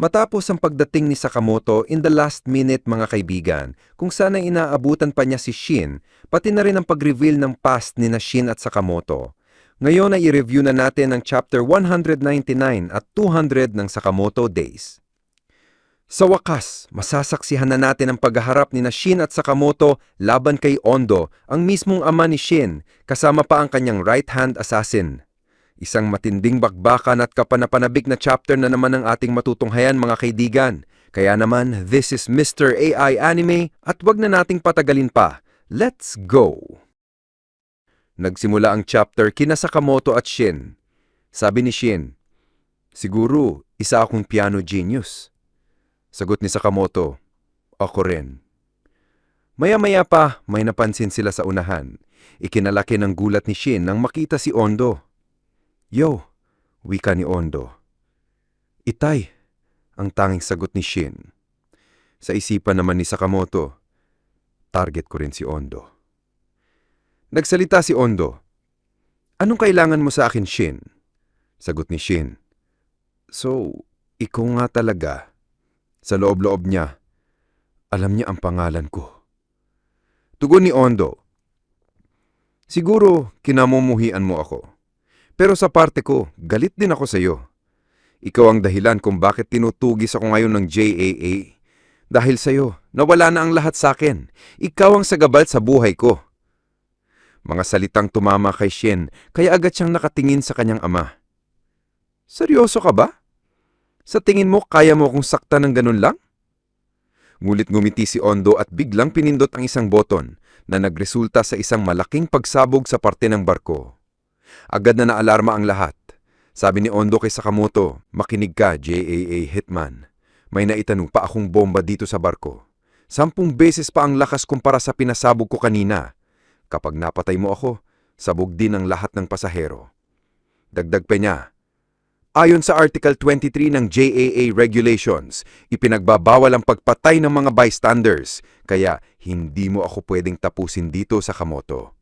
Matapos ang pagdating ni Sakamoto in the last minute mga kaibigan, kung sana inaabutan pa niya si Shin, pati na rin ang pag-reveal ng past ni na Shin at Sakamoto. Ngayon ay i-review na natin ang chapter 199 at 200 ng Sakamoto Days. Sa wakas, masasaksihan na natin ang paghaharap ni na Shin at Sakamoto laban kay Ondo, ang mismong ama ni Shin, kasama pa ang kanyang right-hand assassin. Isang matinding bakbakan at kapanapanabik na chapter na naman ang ating matutunghayan mga kaibigan. Kaya naman, this is Mr. AI Anime at wag na nating patagalin pa. Let's go! Nagsimula ang chapter kina Sakamoto at Shin. Sabi ni Shin, Siguro, isa akong piano genius. Sagot ni Sakamoto, Ako rin. Maya-maya pa, may napansin sila sa unahan. Ikinalaki ng gulat ni Shin nang makita si Ondo. Yo, wika ni Ondo. Itay, ang tanging sagot ni Shin. Sa isipan naman ni Sakamoto, target ko rin si Ondo. Nagsalita si Ondo. Anong kailangan mo sa akin, Shin? Sagot ni Shin. So, ikaw nga talaga. Sa loob-loob niya, alam niya ang pangalan ko. Tugon ni Ondo. Siguro, kinamumuhian mo ako. Pero sa parte ko, galit din ako sa iyo. Ikaw ang dahilan kung bakit tinutugis ako ngayon ng JAA. Dahil sa iyo, nawala na ang lahat sa akin. Ikaw ang sagabal sa buhay ko. Mga salitang tumama kay Shen, kaya agad siyang nakatingin sa kanyang ama. Seryoso ka ba? Sa tingin mo, kaya mo akong sakta ng ganun lang? Ngulit ngumiti si Ondo at biglang pinindot ang isang boton na nagresulta sa isang malaking pagsabog sa parte ng barko. Agad na naalarma ang lahat. Sabi ni Ondo kay Sakamoto, makinig ka, JAA Hitman. May naitanong pa akong bomba dito sa barko. Sampung beses pa ang lakas kumpara sa pinasabog ko kanina. Kapag napatay mo ako, sabog din ang lahat ng pasahero. Dagdag pa niya, Ayon sa Article 23 ng JAA Regulations, ipinagbabawal ang pagpatay ng mga bystanders, kaya hindi mo ako pwedeng tapusin dito sa Kamoto.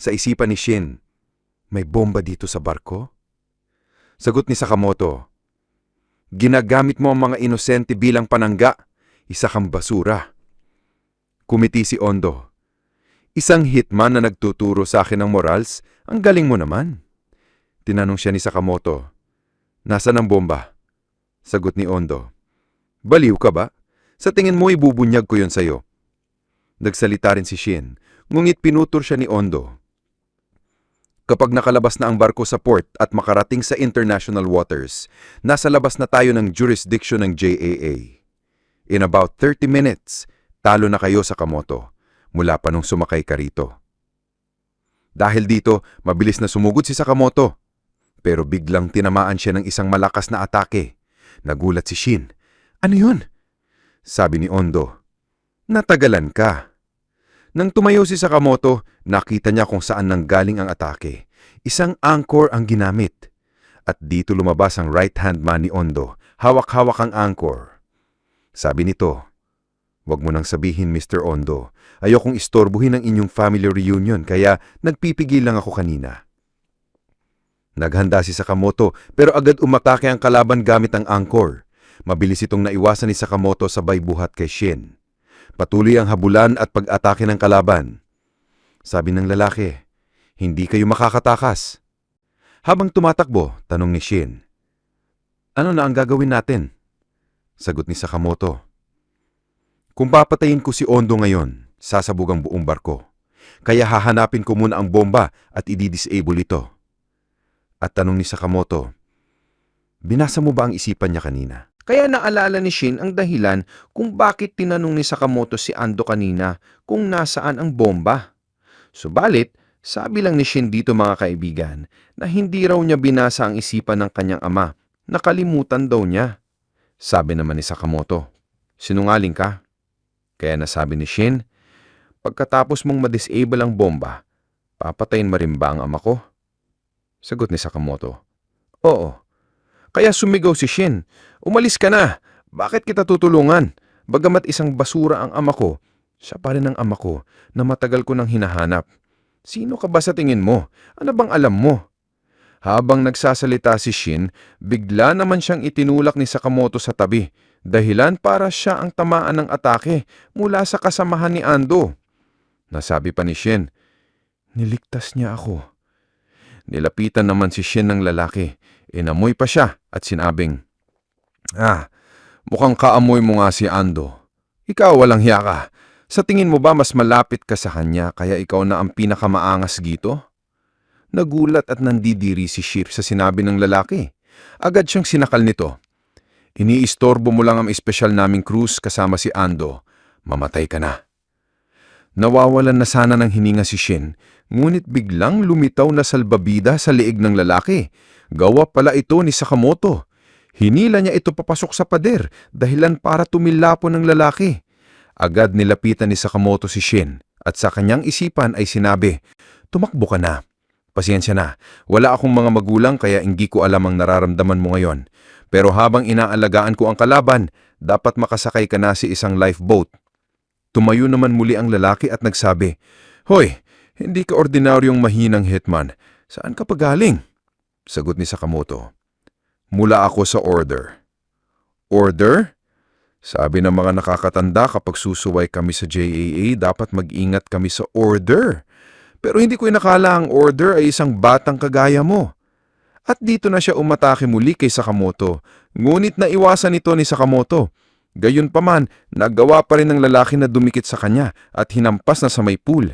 Sa isipan ni Shin, may bomba dito sa barko? Sagot ni Sakamoto, Ginagamit mo ang mga inosente bilang panangga, isa kang basura. Kumiti si Ondo, Isang hitman na nagtuturo sa akin ng morals, ang galing mo naman. Tinanong siya ni Sakamoto, Nasaan ang bomba? Sagot ni Ondo. Baliw ka ba? Sa tingin mo ibubunyag ko yon sa'yo. Nagsalita rin si Shin, ngunit pinutur siya ni Ondo. Kapag nakalabas na ang barko sa port at makarating sa international waters, nasa labas na tayo ng jurisdiction ng JAA. In about 30 minutes, talo na kayo sa Kamoto, mula pa nung sumakay ka rito. Dahil dito, mabilis na sumugod si Sakamoto pero biglang tinamaan siya ng isang malakas na atake. Nagulat si Shin. Ano yun? Sabi ni Ondo. Natagalan ka. Nang tumayo si Sakamoto, nakita niya kung saan nanggaling ang atake. Isang anchor ang ginamit. At dito lumabas ang right-hand man ni Ondo. Hawak-hawak ang anchor. Sabi nito, Huwag mo nang sabihin, Mr. Ondo. Ayokong istorbuhin ang inyong family reunion kaya nagpipigil lang ako kanina. Naghanda si Sakamoto pero agad umatake ang kalaban gamit ang angkor. Mabilis itong naiwasan ni Sakamoto sabay buhat kay Shin. Patuloy ang habulan at pag-atake ng kalaban. Sabi ng lalaki, hindi kayo makakatakas. Habang tumatakbo, tanong ni Shin. Ano na ang gagawin natin? Sagot ni Sakamoto. Kung papatayin ko si Ondo ngayon, sasabog ang buong barko. Kaya hahanapin ko muna ang bomba at i-disable ito. At tanong ni Sakamoto, Binasa mo ba ang isipan niya kanina? Kaya naalala ni Shin ang dahilan kung bakit tinanong ni Sakamoto si Ando kanina kung nasaan ang bomba. Subalit, sabi lang ni Shin dito mga kaibigan na hindi raw niya binasa ang isipan ng kanyang ama. Nakalimutan daw niya. Sabi naman ni Sakamoto, Sinungaling ka. Kaya nasabi ni Shin, Pagkatapos mong ma-disable ang bomba, papatayin mo rin ba ang ama ko? Sagot ni Sakamoto. Oo. Kaya sumigaw si Shin. Umalis ka na. Bakit kita tutulungan? Bagamat isang basura ang ama ko, siya pa rin ang ama ko na matagal ko nang hinahanap. Sino ka ba sa tingin mo? Ano bang alam mo? Habang nagsasalita si Shin, bigla naman siyang itinulak ni Sakamoto sa tabi, dahilan para siya ang tamaan ng atake mula sa kasamahan ni Ando. Nasabi pa ni Shin, Niligtas niya ako. Nilapitan naman si Shin ng lalaki, inamoy pa siya at sinabing, Ah, mukhang kaamoy mo nga si Ando. Ikaw walang hiya ka. Sa tingin mo ba mas malapit ka sa kanya kaya ikaw na ang pinakamaangas gito? Nagulat at nandidiri si Ship sa sinabi ng lalaki. Agad siyang sinakal nito. Iniistorbo mo lang ang espesyal naming cruise kasama si Ando. Mamatay ka na. Nawawalan na sana ng hininga si Shin, ngunit biglang lumitaw na salbabida sa liig ng lalaki. Gawa pala ito ni Sakamoto. Hinila niya ito papasok sa pader dahilan para tumilapon ng lalaki. Agad nilapitan ni Sakamoto si Shin at sa kanyang isipan ay sinabi, Tumakbo ka na. Pasensya na, wala akong mga magulang kaya hindi ko alam ang nararamdaman mo ngayon. Pero habang inaalagaan ko ang kalaban, dapat makasakay ka na sa isang lifeboat. Tumayo naman muli ang lalaki at nagsabi, Hoy, hindi ka ordinaryong mahinang hitman. Saan ka pa galing? Sagot ni Sakamoto. Mula ako sa order. Order? Sabi ng mga nakakatanda kapag susuway kami sa JAA, dapat mag-ingat kami sa order. Pero hindi ko inakala ang order ay isang batang kagaya mo. At dito na siya umatake muli kay Sakamoto. Ngunit naiwasan ito ni Sakamoto. Gayunpaman, naggawa pa rin ng lalaki na dumikit sa kanya at hinampas na sa may pool.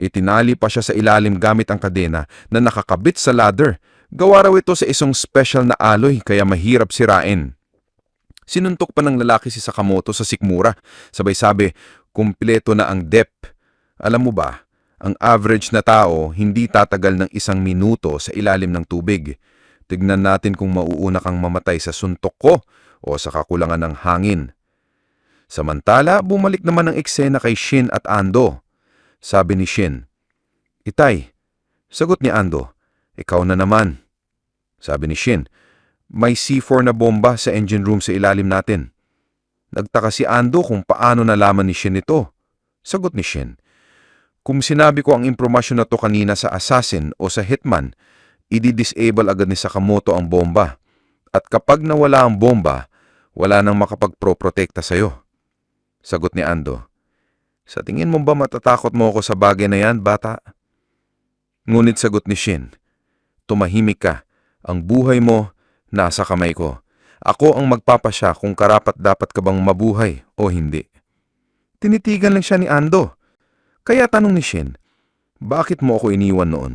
Itinali pa siya sa ilalim gamit ang kadena na nakakabit sa ladder. Gawa raw ito sa isang special na alloy kaya mahirap sirain. Sinuntok pa ng lalaki si Sakamoto sa sikmura. Sabay sabi, kumpleto na ang dep. Alam mo ba, ang average na tao hindi tatagal ng isang minuto sa ilalim ng tubig. Tignan natin kung mauuna kang mamatay sa suntok ko o sa kakulangan ng hangin. Samantala, bumalik naman ang eksena kay Shin at Ando. Sabi ni Shin, Itay, sagot ni Ando, ikaw na naman. Sabi ni Shin, may C4 na bomba sa engine room sa ilalim natin. Nagtaka si Ando kung paano nalaman ni Shin ito. Sagot ni Shin, kung sinabi ko ang impormasyon na to kanina sa assassin o sa hitman, i-disable agad ni Sakamoto ang bomba. At kapag nawala ang bomba, wala nang makapagpro-protekta sa'yo. Sagot ni Ando, Sa tingin mo ba matatakot mo ako sa bagay na yan, bata? Ngunit sagot ni Shin, Tumahimik ka. Ang buhay mo, nasa kamay ko. Ako ang magpapasya kung karapat dapat ka bang mabuhay o hindi. Tinitigan lang siya ni Ando. Kaya tanong ni Shin, bakit mo ako iniwan noon?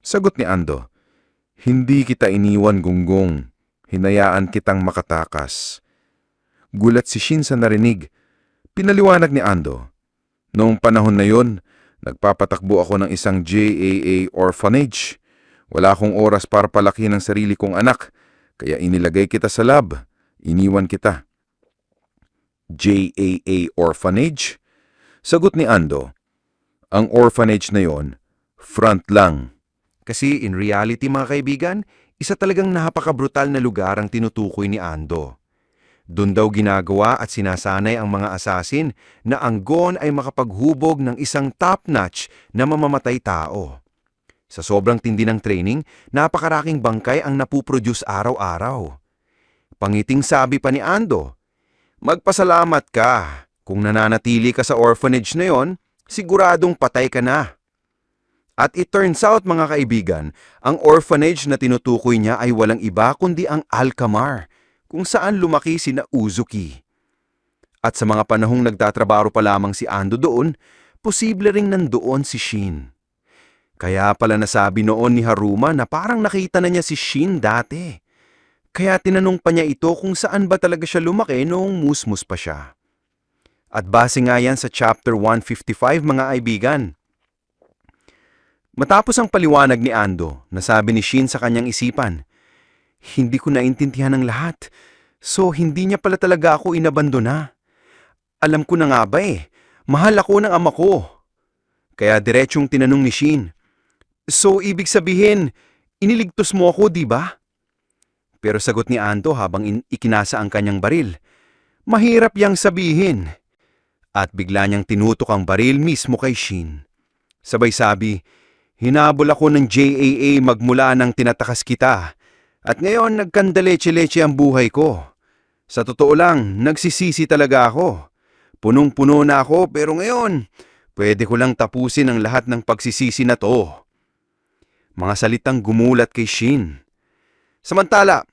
Sagot ni Ando, hindi kita iniwan gunggong. Hinayaan kitang makatakas. Gulat si Shin sa narinig. Pinaliwanag ni Ando. Noong panahon na yon, nagpapatakbo ako ng isang JAA orphanage. Wala akong oras para palaki ng sarili kong anak, kaya inilagay kita sa lab. Iniwan kita. JAA orphanage? Sagot ni Ando, ang orphanage na yon, front lang. Kasi in reality mga kaibigan, isa talagang napaka-brutal na lugar ang tinutukoy ni Ando. Doon daw ginagawa at sinasanay ang mga asasin na ang gon ay makapaghubog ng isang top-notch na mamamatay tao. Sa sobrang tindi ng training, napakaraking bangkay ang napuproduce araw-araw. Pangiting sabi pa ni Ando, Magpasalamat ka. Kung nananatili ka sa orphanage na yon, siguradong patay ka na. At it turns out mga kaibigan, ang orphanage na tinutukoy niya ay walang iba kundi ang Alcamar, kung saan lumaki sina Uzuki. At sa mga panahong nagtatrabaho pa lamang si Ando doon, posible ring nandoon si Shin. Kaya pala nasabi noon ni Haruma na parang nakita na niya si Shin dati. Kaya tinanong pa niya ito kung saan ba talaga siya lumaki noong musmus pa siya. At base nga yan sa chapter 155 mga kaibigan. Matapos ang paliwanag ni Ando, nasabi ni Shin sa kanyang isipan, Hindi ko naintindihan ang lahat, so hindi niya pala talaga ako inabandona. Alam ko na nga ba eh, mahal ako ng ama ko. Kaya diretsyong tinanong ni Shin, So ibig sabihin, iniligtos mo ako, di ba? Pero sagot ni Ando habang in- ikinasa ang kanyang baril, Mahirap yang sabihin. At bigla niyang tinutok ang baril mismo kay Shin. Sabay sabi, Hinabol ako ng JAA magmula nang tinatakas kita. At ngayon nagkandaleche-leche ang buhay ko. Sa totoo lang, nagsisisi talaga ako. Punong-puno na ako pero ngayon, pwede ko lang tapusin ang lahat ng pagsisisi na to. Mga salitang gumulat kay Shin. Samantala,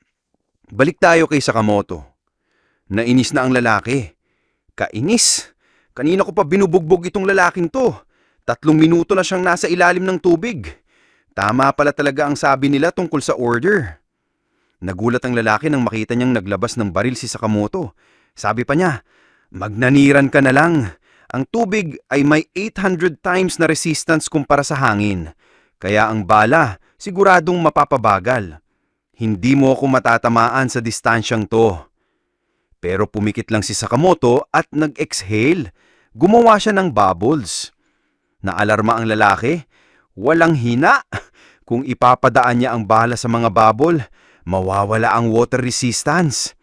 balik tayo kay Sakamoto. Nainis na ang lalaki. Kainis. Kanina ko pa binubugbog itong lalaking to. Tatlong minuto na siyang nasa ilalim ng tubig. Tama pala talaga ang sabi nila tungkol sa order. Nagulat ang lalaki nang makita niyang naglabas ng baril si Sakamoto. Sabi pa niya, magnaniran ka na lang. Ang tubig ay may 800 times na resistance kumpara sa hangin. Kaya ang bala, siguradong mapapabagal. Hindi mo ako matatamaan sa distansyang to. Pero pumikit lang si Sakamoto at nag-exhale. Gumawa siya ng bubbles. Naalarma ang lalaki. Walang hina. Kung ipapadaan niya ang bala sa mga bubble, mawawala ang water resistance.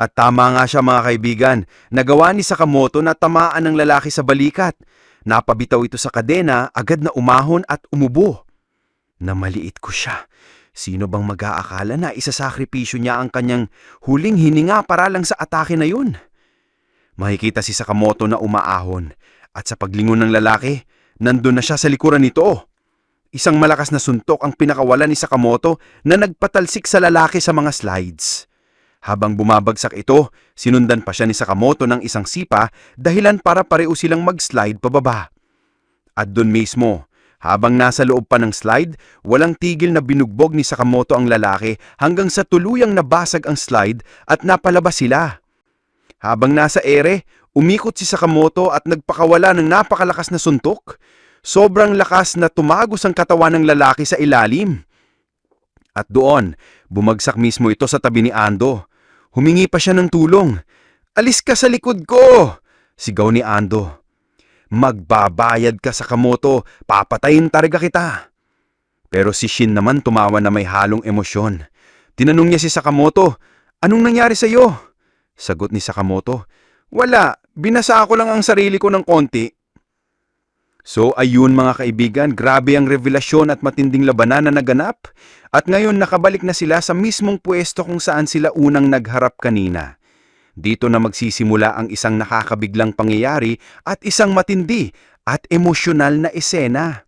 At tama nga siya mga kaibigan, nagawa ni Sakamoto na tamaan ng lalaki sa balikat. Napabitaw ito sa kadena, agad na umahon at umubo. Namaliit ko siya. Sino bang mag-aakala na isasakripisyo niya ang kanyang huling hininga para lang sa atake na yun? Makikita si Sakamoto na umaahon at sa paglingon ng lalaki, nandun na siya sa likuran nito. Isang malakas na suntok ang pinakawalan ni Sakamoto na nagpatalsik sa lalaki sa mga slides. Habang bumabagsak ito, sinundan pa siya ni Sakamoto ng isang sipa dahilan para pareo silang mag-slide pababa. At doon mismo, habang nasa loob pa ng slide, walang tigil na binugbog ni Sakamoto ang lalaki hanggang sa tuluyang nabasag ang slide at napalabas sila. Habang nasa ere, umikot si Sakamoto at nagpakawala ng napakalakas na suntok. Sobrang lakas na tumagos ang katawan ng lalaki sa ilalim. At doon, bumagsak mismo ito sa tabi ni Ando. Humingi pa siya ng tulong. Alis ka sa likod ko! Sigaw ni Ando. Magbabayad ka sa kamoto, papatayin talaga kita. Pero si Shin naman tumawa na may halong emosyon. Tinanong niya si Sakamoto, anong nangyari sa iyo? Sagot ni Sakamoto, wala, binasa ko lang ang sarili ko ng konti. So ayun mga kaibigan, grabe ang revelasyon at matinding labanan na naganap at ngayon nakabalik na sila sa mismong pwesto kung saan sila unang nagharap kanina. Dito na magsisimula ang isang nakakabiglang pangyayari at isang matindi at emosyonal na esena.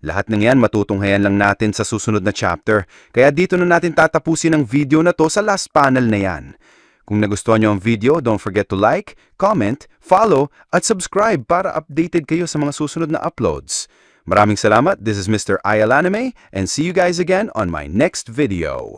Lahat ng yan matutunghayan lang natin sa susunod na chapter, kaya dito na natin tatapusin ang video na to sa last panel na yan. Kung nagustuhan nyo ang video, don't forget to like, comment, follow, at subscribe para updated kayo sa mga susunod na uploads. Maraming salamat, this is Mr. Ayalanime, and see you guys again on my next video.